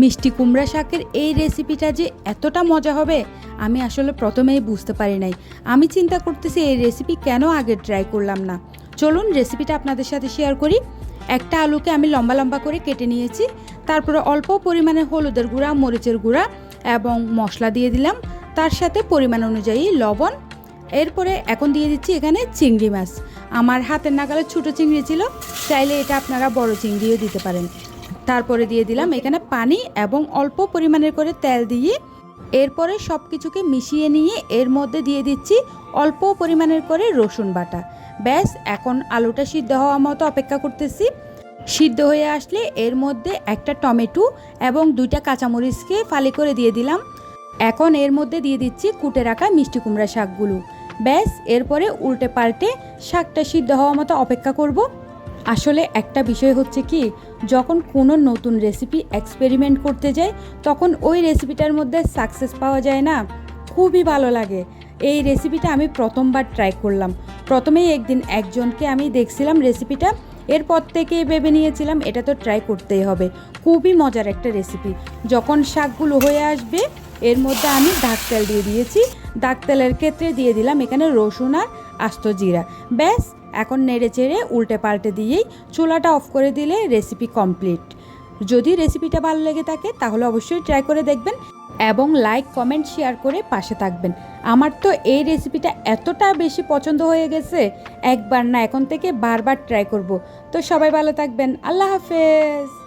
মিষ্টি কুমড়া শাকের এই রেসিপিটা যে এতটা মজা হবে, আমি আসলে প্রথমেই বুঝতে পারি নাই। আমি চিন্তা করতেছি এই রেসিপি কেন আগে ট্রাই করলাম না। চলুন রেসিপিটা আপনাদের সাথে শেয়ার করি। একটা আলুকে আমি লম্বা লম্বা করে কেটে নিয়েছি, তারপরে অল্প পরিমাণে হলুদের গুঁড়া, মরিচের গুঁড়া এবং মশলা দিয়ে দিলাম। তার সাথে পরিমাণ অনুযায়ী লবণ। এরপরে এখন দিয়ে দিচ্ছি এখানে চিংড়ি মাছ। আমার হাতের নাগালে ছোটো চিংড়ি ছিল, চাইলে এটা আপনারা বড় চিংড়িও দিতে পারেন। তারপরে দিয়ে দিলাম এখানে পানি এবং অল্প পরিমাণের করে তেল দিয়ে এরপরে সব কিছুকে মিশিয়ে নিয়ে এর মধ্যে দিয়ে দিচ্ছি অল্প পরিমাণের করে রসুন বাটা। ব্যাস এখন আলুটা সিদ্ধ হওয়া মতো অপেক্ষা করতেছি। সিদ্ধ হয়ে আসলে এর মধ্যে একটা টমেটো এবং দুইটা কাঁচামরিচকে ফালি করে দিয়ে দিলাম। এখন এর মধ্যে দিয়ে দিচ্ছি কুটে রাখা মিষ্টি কুমড়া শাকগুলো। ব্যাস এরপরে উল্টে পাল্টে শাকটা সিদ্ধ হওয়া মতো অপেক্ষা করব। আসলে একটা বিষয় হচ্ছে কি, যখন কোনো নতুন রেসিপি এক্সপেরিমেন্ট করতে যাই, তখন ওই রেসিপিটার মধ্যে সাকসেস পাওয়া যায় না। খুবই ভালো লাগে। এই রেসিপিটা আমি প্রথমবার ট্রাই করলাম। প্রথমেই একদিন একজনকে আমি দেখছিলাম রেসিপিটা এরপর থেকে ভেবে নিয়েছিলাম এটা তো ট্রাই করতেই হবে। খুবই মজার একটা রেসিপি যখন শাকগুলো হয়ে আসবে, এর মধ্যে আমি ডাক তেল দিয়ে দিয়েছি। ডাক তেলের ক্ষেত্রে দিয়ে দিলাম এখানে রসুন আর আস্ত জিরা। ব্যাস এখন নেড়ে চেড়ে উল্টে পাল্টে দিয়েই চুলাটা অফ করে দিলে রেসিপি কমপ্লিট যদি রেসিপিটা ভালো লেগে থাকে, তাহলে অবশ্যই ট্রাই করে দেখবেন এবং লাইক কমেন্ট শেয়ার করে পাশে থাকবেন। আমার তো এই রেসিপিটা এতটা বেশি পছন্দ হয়ে গেছে, একবার না এখন থেকে বারবার ট্রাই করব। তো সবাই ভালো থাকবেন। আল্লাহ হাফেজ।